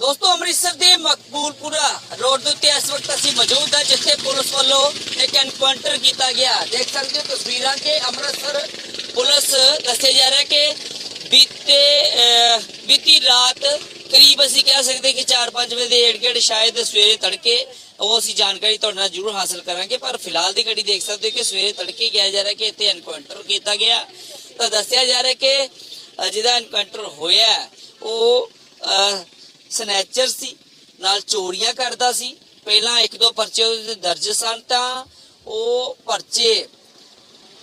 ਦੋਸਤੋ, ਅੰਮ੍ਰਿਤਸਰ ਦੇ ਮਕਬੂਲਪੁਰਾ ਰੋਡ ਦੇ ਉੱਤੇ ਇਸ ਵਕਤ ਅਸੀਂ ਮੌਜੂਦ ਹਾਂ, ਜਿੱਥੇ ਪੁਲਿਸ ਵੱਲੋਂ ਇੱਕ ਐਨਕਾਊਂਟਰ ਕੀਤਾ ਗਿਆ। ਦੇਖ ਸਕਦੇ ਹੋ ਤਸਵੀਰਾਂ ਕਿ ਅੰਮ੍ਰਿਤਸਰ ਪੁਲਿਸ ਦੱਸਿਆ ਜਾ ਰਿਹਾ ਕਿ ਬੀਤੇ ਬੀਤੀ ਰਾਤ ਕਰੀਬ ਅਸੀਂ ਕਹਿ ਸਕਦੇ ਕਿ 4-5 ਵਜੇ ਦੇ ਏੜ ਸ਼ਾਇਦ ਸਵੇਰੇ ਤੜਕੇ, ਉਹ ਅਸੀਂ ਜਾਣਕਾਰੀ ਤੁਹਾਡੇ ਨਾਲ ਜ਼ਰੂਰ ਹਾਸਲ ਕਰਾਂਗੇ। ਪਰ ਫਿਲਹਾਲ ਦੀ ਘੜੀ ਦੇਖ ਸਕਦੇ ਹੋ ਕਿ ਸਵੇਰੇ ਤੜਕੇ ਕਿਹਾ ਜਾ ਰਿਹਾ ਕਿ ਇੱਥੇ ਐਨਕਾਊਂਟਰ ਕੀਤਾ ਗਿਆ। ਤਾਂ ਦੱਸਿਆ ਜਾ ਰਿਹਾ ਕਿ ਜਿਹਦਾ ਐਨਕਾਊਂਟਰ ਹੋਇਆ, ਉਹ ਸਨੈਚਰ ਸੀ, ਨਾਲ ਚੋਰੀਆਂ ਕਰਦਾ ਸੀ। ਪਹਿਲਾਂ ਇੱਕ ਦੋ ਪਰਚੇ ਉਹਦੇ ਦਰਜ ਸਨ ਤਾਂ ਉਹ ਪਰਚੇ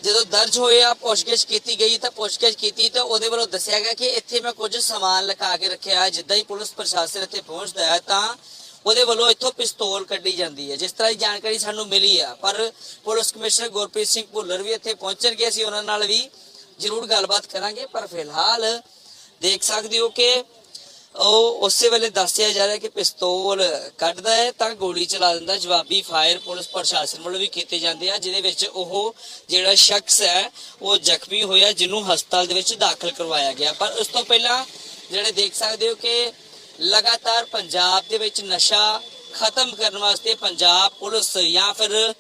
ਜਦੋਂ ਦਰਜ ਹੋਇਆ ਪੁੱਛਗਿੱਛ ਕੀਤੀ ਗਈ ਤਾਂ ਪੁੱਛਗਿੱਛ ਕੀਤੀ ਤਾਂ ਉਹਦੇ ਵੱਲੋਂ ਦੱਸਿਆ ਗਿਆ ਕਿ ਇੱਥੇ ਮੈਂ ਕੁਝ ਸਮਾਨ ਲਗਾ ਕੇ ਰੱਖਿਆ ਹੈ, ਜਿੱਦਾਂ ਹੀ ਪੁਲਿਸ ਪ੍ਰਸ਼ਾਸਨ ਇੱਥੇ ਪਹੁੰਚਦਾ ਹੈ ਤਾਂ ਉਹਦੇ ਵੱਲੋਂ ਇੱਥੋਂ ਪਿਸਤੌਲ ਕੱਢੀ ਜਾਂਦੀ ਹੈ। ਜਿਸ ਤਰ੍ਹਾਂ ਦੀ ਜਾਣਕਾਰੀ ਸਾਨੂੰ ਮਿਲੀ ਆ, ਪਰ ਪੁਲਿਸ ਕਮਿਸ਼ਨਰ ਗੁਰਪ੍ਰੀਤ ਸਿੰਘ ਭੁੱਲਰ ਵੀ ਇੱਥੇ ਪਹੁੰਚਣਗੇ ਅਸੀਂ ਉਹਨਾਂ ਨਾਲ ਵੀ ਜ਼ਰੂਰ ਗੱਲਬਾਤ ਕਰਾਂਗੇ। ਪਰ ਫਿਲਹਾਲ ਦੇਖ ਸਕਦੇ ਹੋ ਕਿ ਉਹ ਉਸੇ ਵੇਲੇ ਦੱਸਿਆ ਜਾ ਰਿਹਾ ਕਿ ਪਿਸਤੌਲ ਕੱਢਦਾ ਹੈ ਤਾਂ ਗੋਲੀ ਚਲਾ ਦਿੰਦਾ। ਜਵਾਬੀ ਫਾਇਰ ਪੁਲਿਸ ਪ੍ਰਸ਼ਾਸਨ ਵੱਲੋਂ ਵੀ ਕੀਤੇ ਜਾਂਦੇ ਆ, ਜਿਹਦੇ ਵਿੱਚ ਉਹ ਜਿਹੜਾ ਸ਼ਖਸ ਹੈ, ਉਹ ਜ਼ਖਮੀ ਹੋਇਆ, ਜਿਹਨੂੰ ਹਸਪਤਾਲ ਦੇ ਵਿੱਚ ਦਾਖਲ ਕਰਵਾਇਆ ਗਿਆ। ਪਰ ਉਸ ਤੋਂ ਪਹਿਲਾਂ ਜਿਹੜੇ ਦੇਖ ਸਕਦੇ ਹੋ ਕਿ ਲਗਾਤਾਰ ਪੰਜਾਬ ਦੇ ਵਿੱਚ ਨਸ਼ਾ ਖਤਮ ਕਰਨ ਵਾਸਤੇ ਪੰਜਾਬ ਪੁਲਿਸ ਜਾਂ ਫਿਰ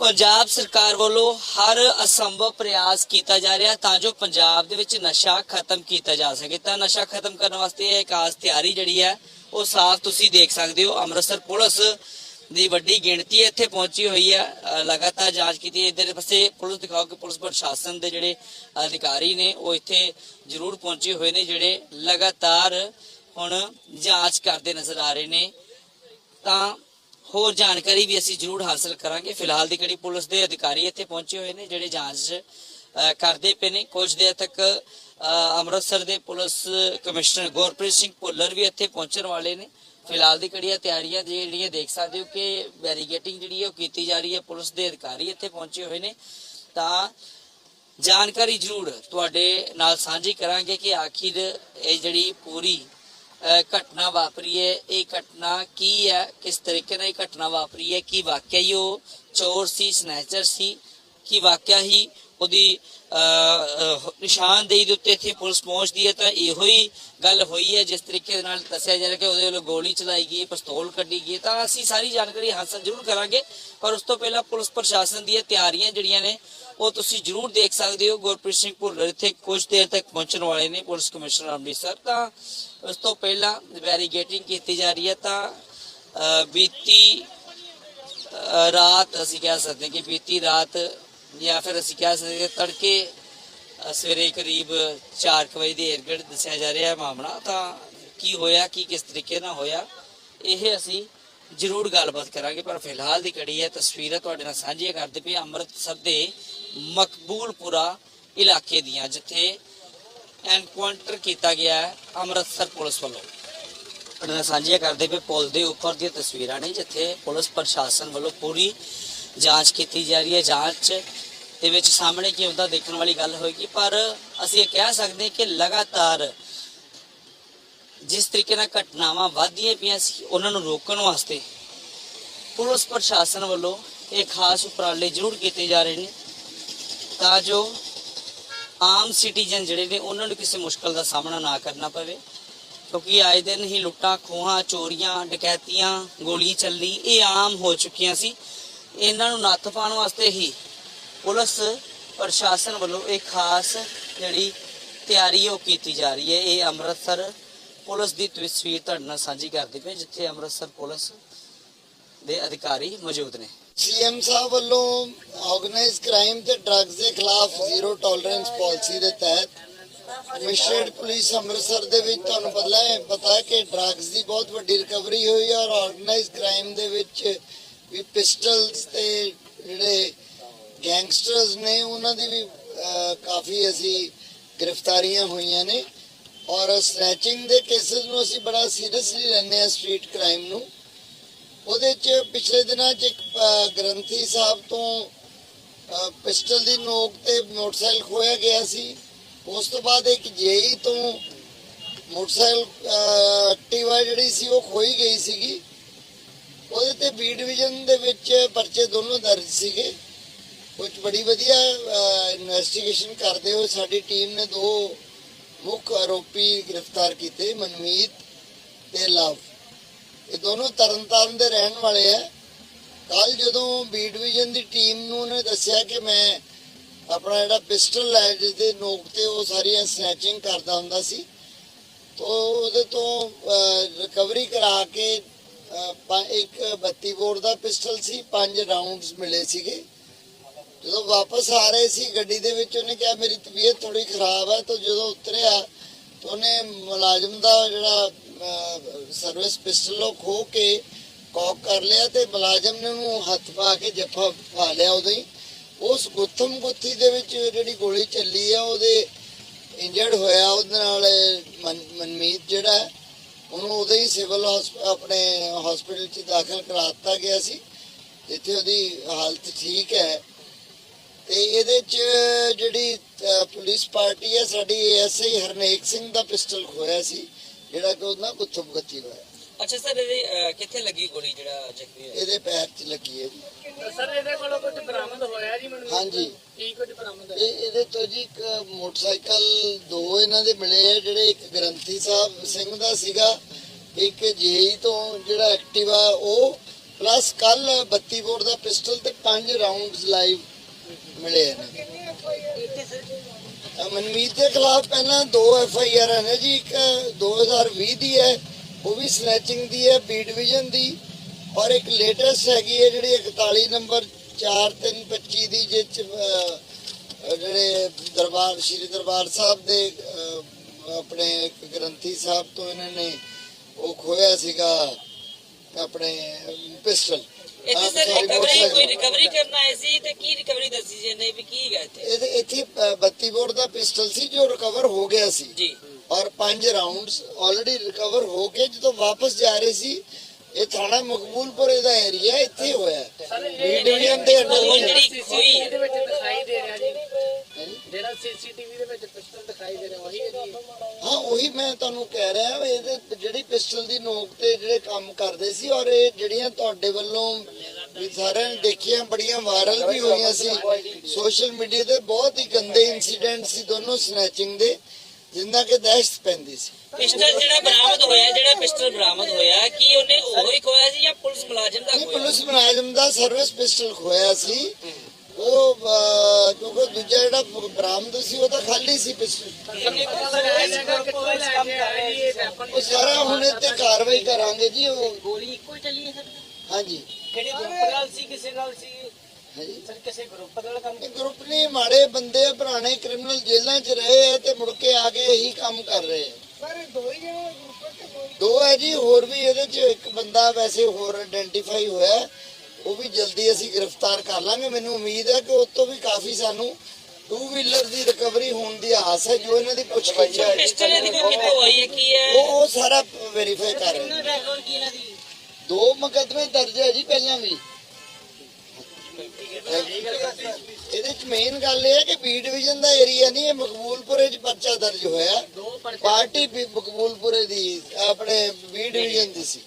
ਪੰਜਾਬ ਸਰਕਾਰ ਵੱਲੋਂ ਹਰ ਅਸੰਭਵ ਪ੍ਰਯਾਸ ਕੀਤਾ ਜਾ ਰਿਹਾ ਤਾਂ ਜੋ ਪੰਜਾਬ ਦੇ ਵਿੱਚ ਨਸ਼ਾ ਖਤਮ ਕੀਤਾ ਜਾ ਸਕੇ। ਤਾਂ ਨਸ਼ਾ ਖਤਮ ਕਰਨ ਵਾਸਤੇ ਇਹ ਖਾਸ ਤਿਆਰੀ ਜਿਹੜੀ ਹੈ, ਉਹ ਸਾਫ਼ ਤੁਸੀਂ ਦੇਖ ਸਕਦੇ ਹੋ। ਅੰਮ੍ਰਿਤਸਰ ਪੁਲਿਸ ਦੀ ਵੱਡੀ ਗਿਣਤੀ ਇੱਥੇ ਪਹੁੰਚੀ ਹੋਈ ਹੈ। ਲਗਾਤਾਰ ਜਾਂਚ ਕੀਤੀ ਇਧਰ ਪਾਸੇ ਪੁਲਿਸ ਦਿਖਾਓ ਕਿ ਪੁਲਿਸ ਪ੍ਰਸ਼ਾਸਨ ਦੇ ਜਿਹੜੇ ਅਧਿਕਾਰੀ ਨੇ, ਉਹ ਇੱਥੇ ਜ਼ਰੂਰ ਪਹੁੰਚੇ ਹੋਏ ਨੇ, ਜਿਹੜੇ ਲਗਾਤਾਰ ਹੁਣ ਜਾਂਚ ਕਰਦੇ ਨਜ਼ਰ ਆ ਰਹੇ ਨੇ। ਤਾਂ ਹੋਰ ਜਾਣਕਾਰੀ ਵੀ ਅਸੀਂ ਜ਼ਰੂਰ ਹਾਸਲ ਕਰਾਂਗੇ। ਫਿਲਹਾਲ ਦੀ ਕਿਹੜੀ ਪੁਲਿਸ ਦੇ ਅਧਿਕਾਰੀ ਇੱਥੇ ਪਹੁੰਚੇ ਹੋਏ ਨੇ, ਜਿਹੜੇ ਜਾਂਚ ਕਰਦੇ ਪਏ ਨੇ। ਕੁਝ ਦੇਰ ਤੱਕ ਅੰਮ੍ਰਿਤਸਰ ਦੇ ਪੁਲਿਸ ਕਮਿਸ਼ਨਰ ਗੁਰਪ੍ਰੀਤ ਸਿੰਘ ਭੁੱਲਰ ਵੀ ਇੱਥੇ ਪਹੁੰਚਣ ਵਾਲੇ ਨੇ। ਫਿਲਹਾਲ ਦੀ ਕਿਹੜੀਆਂ ਤਿਆਰੀਆਂ ਜਿਹੜੀਆਂ ਦੇਖ ਸਕਦੇ ਹੋ ਕਿ ਬੈਰੀਗੇਟਿੰਗ ਜਿਹੜੀ ਹੈ ਉਹ ਕੀਤੀ ਜਾ ਰਹੀ ਹੈ। ਪੁਲਿਸ ਦੇ ਅਧਿਕਾਰੀ ਇੱਥੇ ਪਹੁੰਚੇ ਹੋਏ ਨੇ। ਤਾਂ ਜਾਣਕਾਰੀ ਜ਼ਰੂਰ ਤੁਹਾਡੇ ਨਾਲ ਸਾਂਝੀ ਕਰਾਂਗੇ ਕਿ ਆਖਿਰ ਇਹ ਜਿਹੜੀ ਪੂਰੀ ਘਟਨਾ ਵਾਪਰੀ ਹੈ ਇਹ ਘਟਨਾ ਕੀ ਹੈ? ਕਿਸ ਤਰੀਕੇ ਨਾਲ ਇਹ ਘਟਨਾ ਵਾਪਰੀ ਹੈ? ਕੀ ਵਾਕਿਆ ਹੀ ਉਹ ਚੋਰ ਸੀ ਸਨੈਚਰ ਸੀ? ਕੀ ਵਾਕਿਆ ਹੀ ਉਹਦੀ ਅਹ, ਅਹ, ਨਿਸ਼ਾਨਦੇਹੀ ਦੇ ਉੱਤੇ ਇੱਥੇ ਪੁਲਿਸ ਪਹੁੰਚਦੀ ਹੈ ਤਾਂ ਇਹੋ ਹੀ ਗੱਲ ਹੋਈ ਹੈ ਜਿਸ ਤਰੀਕੇ ਦੇ ਨਾਲ ਦੱਸਿਆ ਜਾ ਰਿਹਾ ਕਿ ਉਹਦੇ ਵੱਲੋਂ ਗੋਲੀ ਚਲਾਈ ਗਈ ਪਿਸਤੌਲ ਕੱਢੀ ਗਈ ਤਾਂ ਅਸੀਂ ਸਾਰੀ ਜਾਣਕਾਰੀ ਹਾਸਲ ਜ਼ਰੂਰ ਕਰਾਂਗੇ ਪਰ ਉਸ ਤੋਂ ਪਹਿਲਾਂ ਪੁਲਿਸ ਪ੍ਰਸ਼ਾਸਨ ਦੀਆਂ ਤਿਆਰੀਆਂ ਜਿਹੜੀਆਂ ਨੇ ਉਹ ਤੁਸੀਂ ਜ਼ਰੂਰ ਦੇਖ ਸਕਦੇ ਹੋ। ਗੁਰਪ੍ਰੀਤ ਸਿੰਘ ਭੁੱਲਰ ਇੱਥੇ ਕੁਝ ਦੇਰ ਤੱਕ ਪਹੁੰਚਣ ਵਾਲੇ ਨੇ ਪੁਲਿਸ ਕਮਿਸ਼ਨਰ ਅੰਮ੍ਰਿਤਸਰ। ਤਾਂ ਉਸ ਤੋਂ ਪਹਿਲਾਂ ਬੈਰੀਗੇਟਿੰਗ ਕੀਤੀ ਜਾ ਰਹੀ ਹੈ ਤਾਂ ਬੀਤੀ ਰਾਤ ਅਸੀਂ ਕਹਿ ਸਕਦੇ ਕਿ ਬੀਤੀ ਰਾਤ ਜਾਂ ਫਿਰ ਅਸੀਂ ਕਹਿ ਸਕਦੇ ਤੜਕੇ ਸਵੇਰੇ ਕਰੀਬ 4 ਵਜੇ ਦੇ ਏਰਗੜ ਦੱਸਿਆ ਜਾ ਰਿਹਾ ਹੈ ਮਾਮਲਾ। ਤਾਂ ਕੀ ਹੋਇਆ, ਕੀ ਕਿਸ ਤਰੀਕੇ ਨਾਲ ਹੋਇਆ, ਇਹ ਅਸੀਂ ਜ਼ਰੂਰ ਗੱਲਬਾਤ ਕਰਾਂਗੇ, ਪਰ ਫਿਲਹਾਲ ਦੀ ਕੜੀ ਹੈ, ਤਸਵੀਰਾਂ ਤੁਹਾਡੇ ਨਾਲ ਸਾਂਝੀਆਂ ਕਰਦੇ ਪਏ ਅੰਮ੍ਰਿਤਸਰ ਦੇ ਮਕਬੂਲਪੁਰਾ ਇਲਾਕੇ ਦੀਆਂ, ਜਿੱਥੇ ਐਨਕਾਊਂਟਰ ਕੀਤਾ ਗਿਆ ਹੈ ਅੰਮ੍ਰਿਤਸਰ ਪੁਲਿਸ ਵੱਲੋਂ। ਤੁਹਾਡੇ ਨਾਲ ਸਾਂਝੀਆਂ ਕਰਦੇ ਪਏ ਪੁਲ ਦੇ ਉੱਪਰ ਦੀਆਂ ਤਸਵੀਰਾਂ ਨੇ, ਜਿੱਥੇ ਪੁਲਿਸ ਪ੍ਰਸ਼ਾਸਨ ਵੱਲੋਂ ਪੂਰੀ ਜਾਂਚ ਕੀਤੀ ਜਾ ਰਹੀ ਹੈ। ਜਾਂਚ ਦੇ ਵਿੱਚ ਸਾਹਮਣੇ ਕੀ ਹੁੰਦਾ, ਦੇਖਣ ਵਾਲੀ ਗੱਲ ਹੋਏਗੀ, ਪਰ ਅਸੀਂ ਇਹ ਕਹਿ ਸਕਦੇ ਹਾਂ ਕਿ ਲਗਾਤਾਰ ਜਿਸ ਤਰੀਕੇ ਨਾਲ ਘਟਨਾਵਾਂ ਵਧਦੀਆਂ ਪਈਆਂ ਸੀ, ਉਹਨਾਂ ਨੂੰ ਰੋਕਣ ਵਾਸਤੇ ਪੁਲਿਸ ਪ੍ਰਸ਼ਾਸਨ ਵੱਲੋਂ ਇਹ ਖਾਸ ਉਪਰਾਲੇ ਜ਼ਰੂਰ ਕੀਤੇ ਜਾ ਰਹੇ ਨੇ, ਤਾਂ ਜੋ ਆਮ ਸਿਟੀਜ਼ਨ ਜਿਹੜੇ ਨੇ, ਉਹਨਾਂ ਨੂੰ ਕਿਸੇ ਮੁਸ਼ਕਲ ਦਾ ਸਾਹਮਣਾ ਨਾ ਕਰਨਾ ਪਵੇ, ਕਿਉਂਕਿ ਆਏ ਦਿਨ ਹੀ ਲੁੱਟਾਂ, ਖੋਹਾਂ, ਚੋਰੀਆਂ, ਡਕੈਤੀਆਂ ਗੋਲੀ ਚੱਲੀ ਇਹ ਆਮ ਹੋ ਚੁੱਕੀਆਂ ਸੀ। ਇਹਨਾਂ ਨੂੰ ਨੱਥ ਪਾਉਣ ਵਾਸਤੇ ਹੀ ਪੁਲਿਸ ਪ੍ਰਸ਼ਾਸਨ ਵੱਲੋਂ ਇੱਕ ਖਾਸ ਜਿਹੜੀ ਤਿਆਰੀ ਉਹ ਕੀਤੀ ਜਾ ਰਹੀ ਹੈ। ਇਹ ਅੰਮ੍ਰਿਤਸਰ ਪੁਲਿਸ ਦੀ ਤਸਵੀਰ ਤੁਹਾਡੇ ਨਾਲ ਸਾਂਝੀ ਕਰਦੇ ਪਏ, ਜਿੱਥੇ ਅੰਮ੍ਰਿਤਸਰ ਪੁਲਿਸ ਦੇ ਅਧਿਕਾਰੀ ਮੌਜੂਦ ਨੇ। ਸੀਐਮ ਸਾਹਿਬ ਵੱਲੋਂ ਆਰਗੇਨਾਈਜ਼ ਕ੍ਰਾਈਮ ਤੇ ਡਰੱਗਸ ਦੇ ਖਿਲਾਫ ਜ਼ੀਰੋ ਟੋਲਰੈਂਸ ਪਾਲਿਸੀ ਦੇ ਤਹਿਤ ਕਮਿਸ਼ਨਰਡ ਪੁਲਿਸ ਅੰਮ੍ਰਿਤਸਰ ਦੇ ਵਿੱਚ ਤੁਹਾਨੂੰ ਪਤਾ ਹੈ ਪਤਾ ਹੈ ਕਿ ਡਰੱਗਸ ਦੀ ਬਹੁਤ ਵੱਡੀ ਰਿਕਵਰੀ ਹੋਈ ਔਰ ਆਰਗੇਨਾਈਜ਼ ਕ੍ਰਾਈਮ ਦੇ ਵਿੱਚ ਵੀ ਪਿਸਟਲਸ ਤੇ ਜਿਹੜੇ ਗੈਂਗਸਟਰਸ ਨੇ ਉਹਨਾਂ ਦੀ ਵੀ ਕਾਫੀ ਅਸੀਂ ਗ੍ਰਿਫਤਾਰੀਆਂ ਹੋਈਆਂ ਨੇ ਔਰ ਸਨੈਚਿੰਗ ਦੇ ਕੇਸਿਸ ਨੂੰ ਅਸੀਂ ਬੜਾ ਸੀਰੀਅਸਲੀ ਲੈਂਦੇ ਆ ਸਟਰੀਟ ਕ੍ਰਾਈਮ ਨੂੰ। ਉਹਦੇ ਚ ਪਿਛਲੇ ਦਿਨਾਂ ਚ ਇੱਕ ਗ੍ਰੰਥੀ ਸਾਹਿਬ ਤੋਂ ਪਿਸਟਲ ਦੀ ਨੋਕ ਤੇ ਮੋਟਰਸਾਈਕਲ ਖੋਇਆ ਗਿਆ ਸੀ। ਉਸ ਤੋਂ ਬਾਅਦ ਇੱਕ ਜੇਈ ਤੋਂ ਮੋਟਰਸਾਈਕਲ ਅਹ, ਜਿਹੜੀ ਸੀ ਉਹ ਖੋਈ ਗਈ ਸੀਗੀ। ਉਹਦੇ ਤੇ ਬੀ ਡਿਵੀਜ਼ਨ ਦੇ ਵਿੱਚ ਪਰਚੇ ਦੋਨੋਂ ਦਰਜ ਸੀਗੇ। ਕੁਝ ਬੜੀ ਵਧੀਆ ਇਨਵੈਸਟੀਗੇਸ਼ਨ ਕਰਦੇ ਹੋਏ ਸਾਡੀ ਟੀਮ ਨੇ ਦੋ ਮੁੱਖ ਆਰੋਪੀ ਗ੍ਰਿਫਤਾਰ ਕੀਤੇ, ਮਨਮੀਤ ਤੇ ਲਵ। ਇਹ ਦੋਨੋਂ ਤਰਨਤਾਰਨ ਦੇ ਰਹਿਣ ਵਾਲੇ ਆ। ਕੱਲ ਜਦੋਂ ਬੀ ਡਿਵੀਜ਼ਨ ਦੀ ਟੀਮ ਨੂੰ ਉਹਨੇ ਦੱਸਿਆ ਕਿ ਮੈਂ ਆਪਣਾ ਜਿਹੜਾ ਪਿਸਟਲ ਹੈ ਜਿਸ ਦੇ ਨੋਕ ਤੇ ਉਹ ਸਾਰੀਆਂ ਸਨੈਚਿੰਗ ਕਰਦਾ ਹੁੰਦਾ ਸੀ, ਤੋ ਉਹਦੇ ਤੋਂ ਰਿਕਵਰੀ ਕਰਾ ਕੇ ਇੱਕ 32 ਬੋਰ ਦਾ ਪਿਸਟਲ ਸੀ, ਪੰਜ ਰਾਉਂਡਸ ਮਿਲੇ ਸੀਗੇ। ਜਦੋਂ ਵਾਪਸ ਆ ਰਹੇ ਸੀ ਗੱਡੀ ਦੇ ਵਿੱਚ, ਉਹਨੇ ਕਿਹਾ, ਮੇਰੀ ਤਬੀਅਤ ਥੋੜੀ ਖਰਾਬ ਹੈ। ਤਾਂ ਜਦੋਂ ਉਤਰਿਆ, ਤਾਂ ਉਹਨੇ ਮੁਲਾਜ਼ਮ ਦਾ ਜਿਹੜਾ ਸਰਵਿਸ ਪਿਸਟਲ ਉਹ ਖੋ ਕੇ ਕੌਕ ਕਰ ਲਿਆ ਤੇ ਮੁਲਾਜ਼ਮ ਨੇ ਉਹਨੂੰ ਹੱਥ ਪਾ ਕੇ ਜੱਫਾ ਪਾ ਲਿਆ ਉਦੋਂ ਹੀ। ਉਸ ਗੁੱਥਮ ਗੁੱਥੀ ਦੇ ਵਿੱਚ ਜਿਹੜੀ ਗੋਲੀ ਚੱਲੀ ਆ, ਉਹਦੇ ਇੰਜਰਡ ਹੋਇਆ, ਉਹਦੇ ਨਾਲ ਮਨ- ਮਨਮੀਤ ਜਿਹੜਾ ਉਹਨੂੰ ਉਦੋਂ ਹੀ ਸਿਵਲ ਆਪਣੇ ਹਸਪੀਟਲ 'ਚ ਦਾਖਲ ਕਰਾ ਦਿੱਤਾ ਗਿਆ ਸੀ। ਜਿੱਥੇ ਉਹਦੀ ਹਾਲਤ ਠੀਕ ਹੈ। ਤੇ ਇਹਦੇ 'ਚ ਜਿਹੜੀ ਪੁਲਿਸ ਪਾਰਟੀ ਹੈ ਸਾਡੀ ਐਸਆਈ ਹਰਨੇਕ ਸਿੰਘ ਦਾ ਪਿਸਟਲ ਖੋਇਆ ਸੀ ਜਿਹੜਾ ਕਿ ਉਹਨਾਂ ਗੁੱਥਮ ਗੁੱਥੀ ਹੋਇਆ। ਅੱਛਾ ਸਰ ਇਹਦੇ ਕਿੱਥੇ ਲੱਗੀ ਗੋਲੀ ਜਿਹੜਾ ਜ਼ਖਮੀ ਹੋਇਆ? ਇਹਦੇ ਪੈਰ 'ਚ ਲੱਗੀ ਹੈ ਜੀ। ਸਰ ਇਹਦੇ ਕੋਲੋਂ ਕੁਝ ਬਰਾਮਦ ਹੋਇਆ ਜੀ ਮੈਨੂੰ? ਹਾਂਜੀ। ਕੀ ਕੁਝ ਬਰਾਮਦ ਇਹ ਇਹਦੇ ਤੋਂ ਜੀ ਇੱਕ ਮੋਟਰਸਾਈਕਲ ਦੋ ਇਹਨਾਂ ਦੇ ਮਿਲੇ ਆ ਜਿਹੜੇ ਇੱਕ ਗ੍ਰੰਥੀ ਸਾਹਿਬ ਸਿੰਘ ਦਾ ਸੀਗਾ ਇੱਕ ਜੇਈ ਤੋਂ ਜਿਹੜਾ ਐਕਟਿਵਾ ਉਹ ਪਲੱਸ ਕੱਲ 32 ਬੋਰ ਦਾ ਪਿਸਟਲ ਤੇ ਪੰਜ ਰਾਉਂਡਸ ਲਾਈਵ ਮਿਲੇ ਨੇ। ਮਨਮੀਤ ਦੇ ਖਿਲਾਫ ਪਹਿਲਾਂ ਦੋ ਐਫ ਆਈ ਆਰ ਨੇ ਜੀ ਇੱਕ 2020 ਦੀ ਹੈ ਉਹ ਵੀ ਸਨੈਚਿੰਗ ਦੀ ਹੈ ਬੀ ਡਿਵੀਜ਼ਨ ਦੀ। ਔਰ ਇੱਕ ਲੇਟੈਸਟ ਹੈਗੀ ਹੈ ਜਿਹੜੀ 41 ਨੰਬਰ 4325 ਦੀ ਜਿਸ 'ਚ, ਜਿਹੜੇ ਦਰਬਾਰ ਸ਼੍ਰੀ ਦਰਬਾਰ ਸਾਹਿਬ ਦੇ ਆਪਣੇ ਗ੍ਰੰਥੀ ਸਾਹਿਬ ਤੋਂ ਇਹਨਾਂ ਨੇ ਉਹ ਖੋਇਆ ਸੀਗਾ ਆਪਣੇ ਪਿਸਟਲ। ਇੱਥੇ ਸਰ ਰਿਕਵਰੀ ਕੋਈ ਰਿਕਵਰੀ ਕਰਨ ਆਏ ਸੀ ਤੇ ਕੀ ਰਿਕਵਰੀ ਦੱਸੀ ਜੀ ਇਹਨੇ ਵੀ ਕੀ ਹੈਗਾ ਇੱਥੇ ਇਹਦੇ ਇੱਥੇ ਅਹ, 32 ਬੋਰ ਦਾ ਪਿਸਟਲ ਸੀ ਜੋ ਰਿਕਵਰ ਹੋ ਗਿਆ ਸੀ। ਜੀ। ਔਰ ਪੰਜ ਰਾਉਂਡਸ ਆਲਰੇਡੀ ਰਿਕਵਰ ਹੋ ਕੇ ਜਦੋਂ ਵਾਪਸ ਜਾ ਰਹੇ ਸੀ ਇਹ ਥਾਣਾ ਮਕਬੂਲਪੁਰ ਦਾ ਏਰੀਆ ਇੱਥੇ ਹੋਇਆ। ਬੀ ਡਿਵੀਜ਼ਨ ਦੇ ਅੰਡਰ ਹੀ ਹੈ। ਹੋਈ ਉਹੀ ਮੈਂ ਤੁਹਾਨੂੰ ਕਹਿ ਰਿਹਾ ਵੀ ਇਹਦੇ ਜਿਹੜੀ ਪਿਸਟਲ ਦੀ ਨੋਕ ਤੇ ਜਿਹੜੇ ਕੰਮ ਕਰਦੇ ਸੀ ਔਰ ਇਹ ਜਿਹੜੀਆਂ ਤੁਹਾਡੇ ਵੱਲੋਂ ਵੀ ਸਾਰਿਆਂ ਨੇ ਦੇਖੀਆਂ ਬੜੀਆਂ ਵਾਇਰਲ ਵੀ ਹੋਈਆਂ ਸੀ ਸੋਸ਼ਲ ਮੀਡੀਆ ਤੇ ਬਹੁਤ ਹੀ ਗੰਦੇ ਇਨਸੀਡੈਂਟ ਸੀ ਦੋਨੋਂ ਸਨੈਚਿੰਗ ਦੇ ਜਿੰਨਾ ਕਿ ਦਹਿਸ਼ਤ ਪੈਂਦੀ ਸੀ। ਪਿਸਟਲ ਜਿਹੜਾ ਬਰਾਮਦ ਹੋਇਆ ਜਿਹੜਾ ਪਿਸਟਲ ਬਰਾਮਦ ਹੋਇਆ ਕੀ ਉਹਨੇ ਉਹ ਹੀ ਖੋਇਆ ਸੀ ਜਾਂ ਪੁਲਿਸ ਮੁਲਾਜ਼ਮ ਦਾ ਖੋਇਆ? ਪੁਲਿਸ ਮੁਲਾਜ਼ਮ ਦਾ ਸਰਵਿਸ ਪਿਸਟਲ ਖੋਇਆ ਸੀ। ਉਹ ਕਿਉਂਕਿ ਦੂਜਾ ਜਿਹੜਾ ਬਰਾਮਦ ਸੀ ਉਹ ਤਾਂ ਖਾਲੀ ਸੀ ਵੈਪਨ ਉਹ ਸਾਰਾ ਹੁਣ ਇੱਥੇ ਕਾਰਵਾਈ ਕਰਾਂਗੇ ਜੀ ਉਹ। ਗੋਲੀ ਇੱਕੋ ਹੀ ਚੱਲੀ ਹੈ ਸਰ? ਹਾਂਜੀ। ਕਿਹੜੇ ਗਰੁੱਪ ਨਾਲ ਸੀ ਕਿਸੇ ਨਾਲ ਸੀ? ਹਾਂਜੀ। ਸਰ ਕਿਸੇ ਗਰੁੱਪ ਨਾਲ ਕੰਮ ਗਰੁੱਪ ਨੇ ਮਾੜੇ ਬੰਦੇ ਆ, ਪੁਰਾਣੇ ਕ੍ਰਿਮੀਨਲ ਜੇਲ੍ਹਾਂ 'ਚ ਰਹੇ ਆ ਤੇ ਮੁੜ ਕੇ ਆ ਕੇ ਇਹੀ ਕੰਮ ਕਰ ਰਹੇ ਸਰ ਦੋ ਹੀ ਜਣੇ ਦੋ ਦੋ ਹੈ ਜੀ ਹੋਰ ਵੀ ਇਹਦੇ 'ਚ ਇੱਕ ਬੰਦਾ ਵੈਸੇ ਹੋਰ ਆਇਡੈਂਟੀਫਾਈ ਹੋਇਆ ਹੈ। ਉਹ ਵੀ ਜਲਦੀ ਅਸੀਂ ਗ੍ਰਿਫਤਾਰ ਕਰ ਲਾਂਗੇ। ਮੈਨੂੰ ਉਮੀਦ ਹੈ ਕਿ ਉਸ ਤੋਂ ਵੀ ਕਾਫੀ ਸਾਨੂੰ ਟੂ ਵੀਲਰ ਦੀ ਰਿਕਵਰੀ ਹੋਣ ਦੀ ਆਸ ਹੈ ਜੋ ਇਹਨਾਂ ਦੀ ਪੁੱਛਗਿੱਛ ਹੈ। ਪਿਸਟਲ ਇਹਦੀ ਕੋਈ ਕਿੱਥੋਂ ਆਈ ਹੈ ਕੀ ਹੈ? ਉਹ ਉਹ ਸਾਰਾ ਵੈਰੀਫਾਈ ਕਰ ਰਹੇ ਨੇ। ਦੀ? ਮੁਕੱਦਮੇ ਦਰਜ ਹੈ ਜੀ ਪਹਿਲਾਂ ਵੀ। ਇਹਦੇ ਚ ਮੇਨ ਗੱਲ ਇਹ ਹੈ ਕਿ ਬੀ ਡਿਵੀਜ਼ਨ ਦਾ ਏਰੀਆ ਨਹੀਂ ਇਹ ਮਕਬੂਲਪੁਰੇ ਚ ਪਰਚਾ ਦਰਜ ਹੋਇਆ। ਪਾਰਟੀ ਵੀ ਮਕਬੂਲਪੁਰੇ ਦੀ ਆਪਣੇ ਬੀ ਡਿਵੀਜ਼ਨ ਦੀ ਸੀ।